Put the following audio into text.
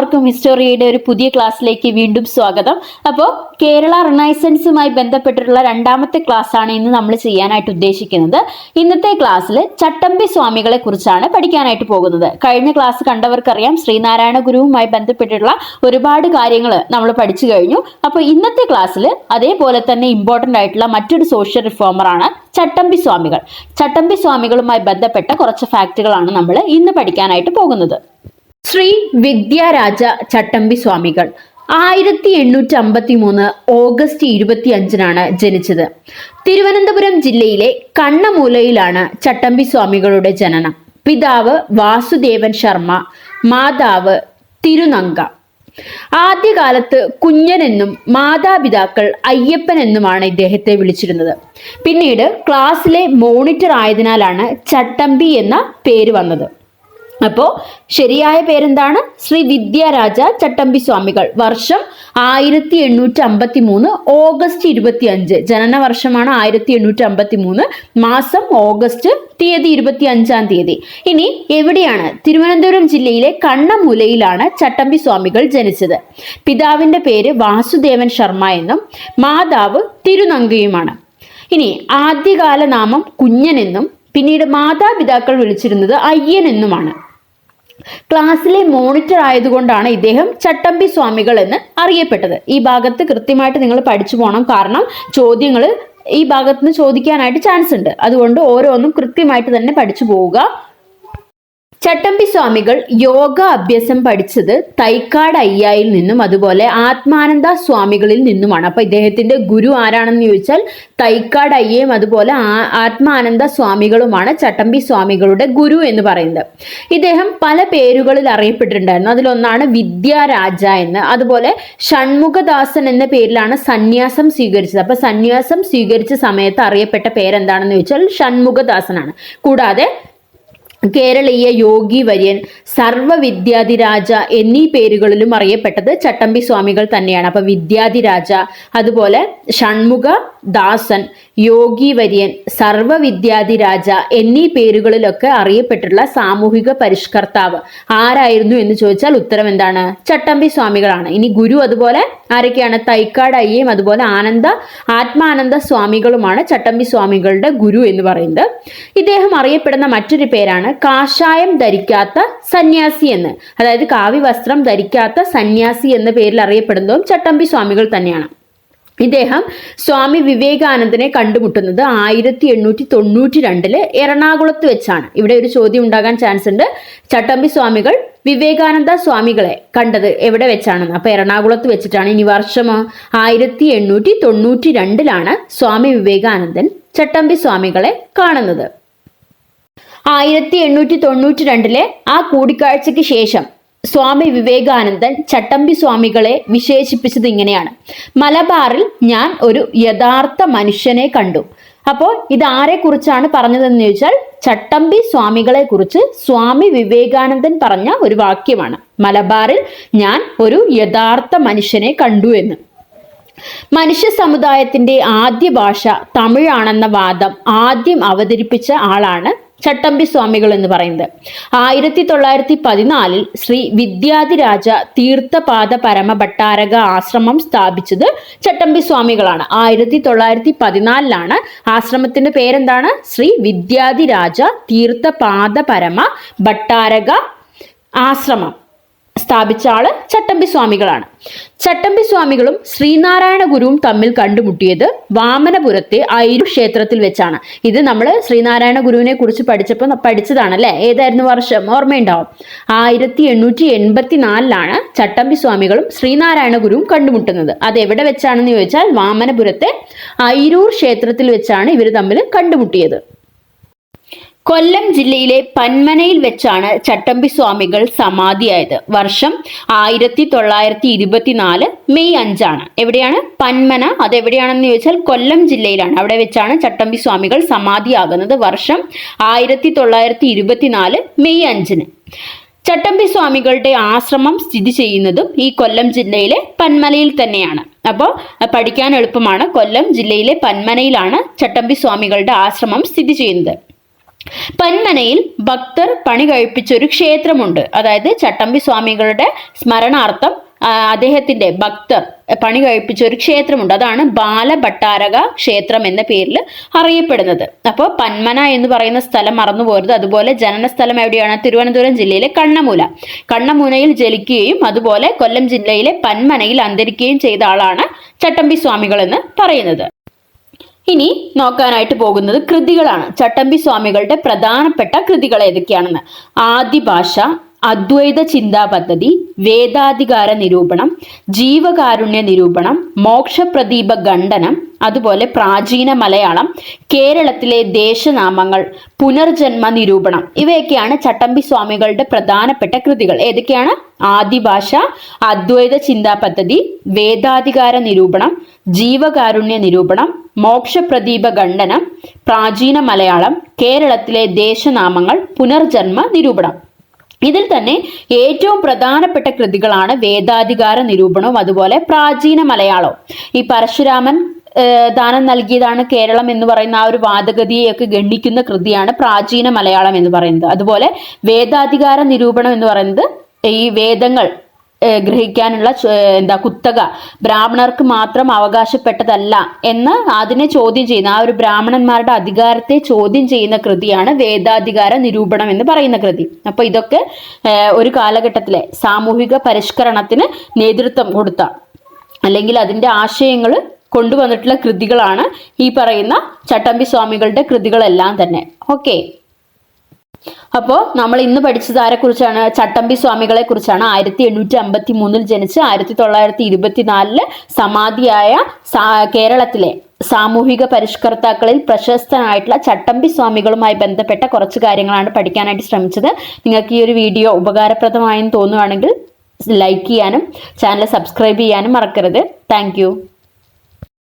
എല്ലാവർക്കും ഹിസ്റ്റോറിയയുടെ ഒരു പുതിയ ക്ലാസ്സിലേക്ക് വീണ്ടും സ്വാഗതം. അപ്പോൾ കേരള റിനൈസൻസുമായി ബന്ധപ്പെട്ടിട്ടുള്ള രണ്ടാമത്തെ ക്ലാസ് ആണ് ഇന്ന് നമ്മൾ ചെയ്യാനായിട്ട് ഉദ്ദേശിക്കുന്നത്. ഇന്നത്തെ ക്ലാസ്സിൽ ചട്ടമ്പി സ്വാമികളെ കുറിച്ചാണ് പഠിക്കാനായിട്ട് പോകുന്നത്. കഴിഞ്ഞ ക്ലാസ് കണ്ടവർക്കറിയാം ശ്രീനാരായണ ഗുരുവുമായി ബന്ധപ്പെട്ടിട്ടുള്ള ഒരുപാട് കാര്യങ്ങൾ നമ്മൾ പഠിച്ചു കഴിഞ്ഞു. അപ്പോൾ ഇന്നത്തെ ക്ലാസ്സിൽ അതേപോലെ തന്നെ ഇമ്പോർട്ടന്റ് ആയിട്ടുള്ള മറ്റൊരു സോഷ്യൽ റിഫോമറാണ് ചട്ടമ്പി സ്വാമികൾ. ചട്ടമ്പി സ്വാമികളുമായി ബന്ധപ്പെട്ട കുറച്ച് ഫാക്റ്റുകളാണ് നമ്മൾ ഇന്ന് പഠിക്കാനായിട്ട് പോകുന്നത്. ശ്രീ വിദ്യാരാജ ചട്ടമ്പി സ്വാമികൾ ആയിരത്തി എണ്ണൂറ്റി അമ്പത്തി മൂന്ന് ഓഗസ്റ്റ് ഇരുപത്തി അഞ്ചിനാണ് ജനിച്ചത്. തിരുവനന്തപുരം ജില്ലയിലെ കണ്ണമൂലയിലാണ് ചട്ടമ്പി സ്വാമികളുടെ ജനനം. പിതാവ് വാസുദേവൻ ശർമ്മ മാതാവ് തിരുനങ്ക. ആദ്യകാലത്ത് കുഞ്ഞനെന്നും മാതാപിതാക്കൾ അയ്യപ്പൻ എന്നുമാണ് ഇദ്ദേഹത്തെ വിളിച്ചിരുന്നത്. പിന്നീട് ക്ലാസ്സിലെ മോണിറ്റർ ആയതിനാലാണ് ചട്ടമ്പി എന്ന പേര് വന്നത്. അപ്പോ ശരിയായ പേരെന്താണ്? ശ്രീ വിദ്യാരാജ ചട്ടമ്പി സ്വാമികൾ വർഷം ആയിരത്തി എണ്ണൂറ്റി അമ്പത്തി മൂന്ന് ഓഗസ്റ്റ് ഇരുപത്തി അഞ്ച് ജനന വർഷമാണ് ആയിരത്തി എണ്ണൂറ്റി അമ്പത്തി മൂന്ന് മാസം ഓഗസ്റ്റ് തീയതി ഇരുപത്തി അഞ്ചാം തീയതി. ഇനി എവിടെയാണ്? തിരുവനന്തപുരം ജില്ലയിലെ കണ്ണമൂലയിലാണ് ചട്ടമ്പി സ്വാമികൾ ജനിച്ചത്. പിതാവിന്റെ പേര് വാസുദേവൻ ശർമ്മ എന്നും മാതാവ് തിരുനങ്കയുമാണ്. ഇനി ആദ്യകാല നാമം കുഞ്ഞനെന്നും പിന്നീട് മാതാപിതാക്കൾ വിളിച്ചിരുന്നത് അയ്യൻ എന്നുമാണ്. ക്ലാസ്സിലെ മോണിറ്റർ ആയതുകൊണ്ടാണ് ഇദ്ദേഹം ചട്ടമ്പി സ്വാമികൾ എന്ന് അറിയപ്പെട്ടത്. ഈ ഭാഗത്ത് കൃത്യമായിട്ട് നിങ്ങൾ പഠിച്ചു പോകണം കാരണം ചോദ്യങ്ങൾ ഈ ഭാഗത്ത് നിന്ന് ചോദിക്കാനായിട്ട് ചാൻസ് ഉണ്ട്. അതുകൊണ്ട് ഓരോന്നും കൃത്യമായിട്ട് തന്നെ പഠിച്ചു പോവുക. ചട്ടമ്പി സ്വാമികൾ യോഗ അഭ്യാസം പഠിച്ചത് തൈക്കാട് അയ്യായിൽ നിന്നും അതുപോലെ ആത്മാനന്ദ സ്വാമികളിൽ നിന്നുമാണ്. അപ്പൊ ഇദ്ദേഹത്തിന്റെ ഗുരു ആരാണെന്ന് ചോദിച്ചാൽ തൈക്കാട് അയ്യയും അതുപോലെ ആത്മാനന്ദ സ്വാമികളുമാണ് ചട്ടമ്പി സ്വാമികളുടെ ഗുരു എന്ന് പറയുന്നത്. ഇദ്ദേഹം പല പേരുകളിൽ അറിയപ്പെട്ടിട്ടുണ്ടായിരുന്നു. അതിലൊന്നാണ് വിദ്യാരാജ എന്ന്. അതുപോലെ ഷൺമുഖദാസൻ എന്ന പേരിലാണ് സന്യാസം സ്വീകരിച്ചത്. അപ്പൊ സന്യാസം സ്വീകരിച്ച സമയത്ത് അറിയപ്പെട്ട പേരെന്താണെന്ന് ചോദിച്ചാൽ ഷൺമുഖദാസനാണ്. കൂടാതെ കേരളീയ യോഗി വര്യൻ സർവവിദ്യാധിരാജ എന്നീ പേരുകളിലും അറിയപ്പെട്ടത് ചട്ടമ്പി സ്വാമികൾ തന്നെയാണ്. അപ്പൊ വിദ്യാധിരാജ അതുപോലെ ഷൺമുഖ ദാസൻ യോഗി വര്യൻ സർവവിദ്യാധിരാജ എന്നീ പേരുകളിലൊക്കെ അറിയപ്പെട്ടിട്ടുള്ള സാമൂഹിക പരിഷ്കർത്താവ് ആരായിരുന്നു എന്ന് ചോദിച്ചാൽ ഉത്തരം എന്താണ്? ചട്ടമ്പി സ്വാമികളാണ്. ഇനി ഗുരു അതുപോലെ ആരൊക്കെയാണ്? തൈക്കാട് അയ്യയും അതുപോലെ ആനന്ദ ആത്മാനന്ദ സ്വാമികളുമാണ് ചട്ടമ്പി സ്വാമികളുടെ ഗുരു എന്ന് പറയുന്നത്. ഇദ്ദേഹം അറിയപ്പെടുന്ന മറ്റൊരു പേരാണ് കാഷായം ധരിക്കാത്ത സന്യാസി എന്ന്. അതായത് കാവ്യ വസ്ത്രം ധരിക്കാത്ത സന്യാസി എന്ന പേരിൽ അറിയപ്പെടുന്നതും ചട്ടമ്പി സ്വാമികൾ തന്നെയാണ്. ഇദ്ദേഹം സ്വാമി വിവേകാനന്ദനെ കണ്ടുമുട്ടുന്നത് ആയിരത്തി എണ്ണൂറ്റി തൊണ്ണൂറ്റി രണ്ടിൽ എറണാകുളത്ത് വെച്ചാണ്. ഇവിടെ ഒരു ചോദ്യം ഉണ്ടാകാൻ ചാൻസ് ഉണ്ട്. ചട്ടമ്പി സ്വാമികൾ വിവേകാനന്ദ സ്വാമികളെ കണ്ടത് എവിടെ വെച്ചാണെന്ന്. അപ്പൊ എറണാകുളത്ത് വെച്ചിട്ടാണ് ഇനി വർഷമോ ആയിരത്തി എണ്ണൂറ്റി തൊണ്ണൂറ്റി രണ്ടിലാണ് സ്വാമി വിവേകാനന്ദൻ ചട്ടമ്പി സ്വാമികളെ കാണുന്നത്. ആയിരത്തി എണ്ണൂറ്റി തൊണ്ണൂറ്റി രണ്ടിലെ ആ കൂടിക്കാഴ്ചയ്ക്ക് ശേഷം സ്വാമി വിവേകാനന്ദൻ ചട്ടമ്പി സ്വാമികളെ വിശേഷിപ്പിച്ചത് ഇങ്ങനെയാണ്. മലബാറിൽ ഞാൻ ഒരു യഥാർത്ഥ മനുഷ്യനെ കണ്ടു. അപ്പോൾ ഇത് ആരെ കുറിച്ചാണ് പറഞ്ഞതെന്ന് ചോദിച്ചാൽ ചട്ടമ്പി സ്വാമികളെ കുറിച്ച് സ്വാമി വിവേകാനന്ദൻ പറഞ്ഞ ഒരു വാക്യമാണ്. മലബാറിൽ ഞാൻ ഒരു യഥാർത്ഥ മനുഷ്യനെ കണ്ടു എന്ന്. മനുഷ്യ സമുദായത്തിന്റെ ആദ്യ ഭാഷ തമിഴാണെന്ന വാദം ആദ്യം അവതരിപ്പിച്ച ആളാണ് ചട്ടമ്പി സ്വാമികൾ എന്ന് പറയുന്നത്. ആയിരത്തി തൊള്ളായിരത്തി പതിനാലിൽ ശ്രീ വിദ്യാധിരാജ തീർത്ഥപാദ പരമ ഭട്ടാരക ആശ്രമം സ്ഥാപിച്ചത് ചട്ടമ്പി സ്വാമികളാണ് ആയിരത്തി തൊള്ളായിരത്തി പതിനാലിലാണ് ആശ്രമത്തിന്റെ പേരെന്താണ്? ശ്രീ വിദ്യാധിരാജ തീർത്ഥപാദ പരമ ഭട്ടാരക ആശ്രമം. സ്ഥാപിച്ച ആൾ ചട്ടമ്പി സ്വാമികളാണ്. ചട്ടമ്പി സ്വാമികളും ശ്രീനാരായണ ഗുരുവും തമ്മിൽ കണ്ടുമുട്ടിയത് വാമനപുരത്തെ ഐരു ക്ഷേത്രത്തിൽ വെച്ചാണ്. ഇത് നമ്മൾ ശ്രീനാരായണ ഗുരുവിനെ കുറിച്ച് പഠിച്ചപ്പോൾ പഠിച്ചതാണ് അല്ലേ ഏതായിരുന്നു വർഷം? ഓർമ്മയുണ്ടാവും. ആയിരത്തി എണ്ണൂറ്റി എൺപത്തി നാലിലാണ് ചട്ടമ്പി സ്വാമികളും ശ്രീനാരായണ ഗുരുവും കണ്ടുമുട്ടുന്നത്. അത് എവിടെ വെച്ചാണെന്ന് ചോദിച്ചാൽ വാമനപുരത്തെ ഐരൂർ ക്ഷേത്രത്തിൽ വെച്ചാണ് ഇവർ തമ്മിൽ കണ്ടുമുട്ടിയത്. കൊല്ലം ജില്ലയിലെ പന്മനയിൽ വെച്ചാണ് ചട്ടമ്പി സ്വാമികൾ സമാധിയായത്. വർഷം ആയിരത്തി തൊള്ളായിരത്തി ഇരുപത്തിനാല് മെയ് അഞ്ചാണ്. എവിടെയാണ്? പന്മന. അത് എവിടെയാണെന്ന് ചോദിച്ചാൽ കൊല്ലം ജില്ലയിലാണ്. അവിടെ വെച്ചാണ് ചട്ടമ്പി സ്വാമികൾ സമാധിയാകുന്നത്. വർഷം ആയിരത്തി തൊള്ളായിരത്തി ഇരുപത്തിനാല് മെയ് അഞ്ചിന്. ചട്ടമ്പി സ്വാമികളുടെ ആശ്രമം സ്ഥിതി ചെയ്യുന്നതും ഈ കൊല്ലം ജില്ലയിലെ പന്മനയിൽ തന്നെയാണ്. അപ്പോൾ പഠിക്കാൻ എളുപ്പമാണ്. കൊല്ലം ജില്ലയിലെ പന്മനയിലാണ് ചട്ടമ്പി സ്വാമികളുടെ ആശ്രമം സ്ഥിതി ചെയ്യുന്നത്. പന്മനയിൽ ഭക്തർ പണി കഴിപ്പിച്ച ഒരു ക്ഷേത്രമുണ്ട്. അതായത് ചട്ടമ്പി സ്വാമികളുടെ സ്മരണാർത്ഥം അദ്ദേഹത്തിന്റെ ഭക്തർ പണി കഴിപ്പിച്ച ഒരു ക്ഷേത്രമുണ്ട്. അതാണ് ബാലഭട്ടാരക ക്ഷേത്രം എന്ന പേരിൽ അറിയപ്പെടുന്നത്. അപ്പോൾ പന്മന എന്ന് പറയുന്ന സ്ഥലം മറന്നു പോരുത് അതുപോലെ ജനന സ്ഥലം എവിടെയാണ്? തിരുവനന്തപുരം ജില്ലയിലെ കണ്ണമൂല. കണ്ണമൂലയിൽ ജലിക്കുകയും അതുപോലെ കൊല്ലം ജില്ലയിലെ പന്മനയിൽ അന്തരിക്കുകയും ചെയ്ത ആളാണ് ചട്ടമ്പി സ്വാമികൾ എന്ന് പറയുന്നത്. ഇനി നോക്കാനായിട്ട് പോകുന്നത് കൃതികളാണ്. ചട്ടമ്പി സ്വാമികളുടെ പ്രധാനപ്പെട്ട കൃതികൾ ഏതൊക്കെയാണെന്ന്. ആദിഭാഷ അദ്വൈത ചിന്താ പദ്ധതി വേദാധികാര നിരൂപണം ജീവകാരുണ്യ നിരൂപണം മോക്ഷപ്രദീപ ഖണ്ഡനം അതുപോലെ പ്രാചീന മലയാളം കേരളത്തിലെ ദേശനാമങ്ങൾ പുനർജന്മ നിരൂപണം ഇവയൊക്കെയാണ് ചട്ടമ്പി സ്വാമികളുടെ പ്രധാനപ്പെട്ട കൃതികൾ. ഏതൊക്കെയാണ്? ആദിഭാഷ അദ്വൈത ചിന്താ പദ്ധതി വേദാധികാര നിരൂപണം ജീവകാരുണ്യ നിരൂപണം മോക്ഷപ്രദീപ ഖണ്ഡനം പ്രാചീന മലയാളം കേരളത്തിലെ ദേശനാമങ്ങൾ പുനർജന്മ നിരൂപണം. ഇതിൽ തന്നെ ഏറ്റവും പ്രധാനപ്പെട്ട കൃതികളാണ് വേദാധികാര നിരൂപണവും അതുപോലെ പ്രാചീന മലയാളവും. ഈ പരശുരാമൻ ദാനം നൽകിയതാണ് കേരളം എന്ന് പറയുന്ന ആ ഒരു വാദഗതിയെയൊക്കെ ഗണ്ണിക്കുന്ന കൃതിയാണ് പ്രാചീന മലയാളം എന്ന് പറയുന്നത്. അതുപോലെ വേദാധികാര നിരൂപണം എന്ന് പറയുന്നത് ഈ വേദങ്ങൾ ഗ്രഹിക്കാനുള്ള എന്താ കുത്തക ബ്രാഹ്മണർക്ക് മാത്രം അവകാശപ്പെട്ടതല്ല എന്ന് അതിനെ ചോദ്യം ചെയ്യുന്ന ആ ഒരു ബ്രാഹ്മണന്മാരുടെ അധികാരത്തെ ചോദ്യം ചെയ്യുന്ന കൃതിയാണ് വേദാധികാര നിരൂപണം എന്ന് പറയുന്ന കൃതി. അപ്പൊ ഇതൊക്കെ ഒരു കാലഘട്ടത്തിലെ സാമൂഹിക പരിഷ്കരണത്തിന് നേതൃത്വം കൊടുത്ത അല്ലെങ്കിൽ അതിന്റെ ആശയങ്ങൾ കൊണ്ടുവന്നിട്ടുള്ള കൃതികളാണ് ഈ പറയുന്ന ചട്ടമ്പി സ്വാമികളുടെ കൃതികളെല്ലാം തന്നെ. ഓക്കെ അപ്പോ നമ്മൾ ഇന്ന് പഠിച്ചത് ആരെക്കുറിച്ചാണ് ചട്ടമ്പി സ്വാമികളെ കുറിച്ചാണ്. ആയിരത്തി എണ്ണൂറ്റി അമ്പത്തി മൂന്നിൽ ജനിച്ച് ആയിരത്തി തൊള്ളായിരത്തി ഇരുപത്തിനാലിൽ സമാധിയായ കേരളത്തിലെ സാമൂഹിക പരിഷ്കർത്താക്കളിൽ പ്രശസ്തനായിട്ടുള്ള ചട്ടമ്പി സ്വാമികളുമായി ബന്ധപ്പെട്ട കുറച്ച് കാര്യങ്ങളാണ് പഠിക്കാനായിട്ട് ശ്രമിച്ചത്. നിങ്ങൾക്ക് ഈ ഒരു വീഡിയോ ഉപകാരപ്രദമായെന്ന് തോന്നുകയാണെങ്കിൽ ലൈക്ക് ചെയ്യാനും ചാനൽ സബ്സ്ക്രൈബ് ചെയ്യാനും മറക്കരുത്. താങ്ക്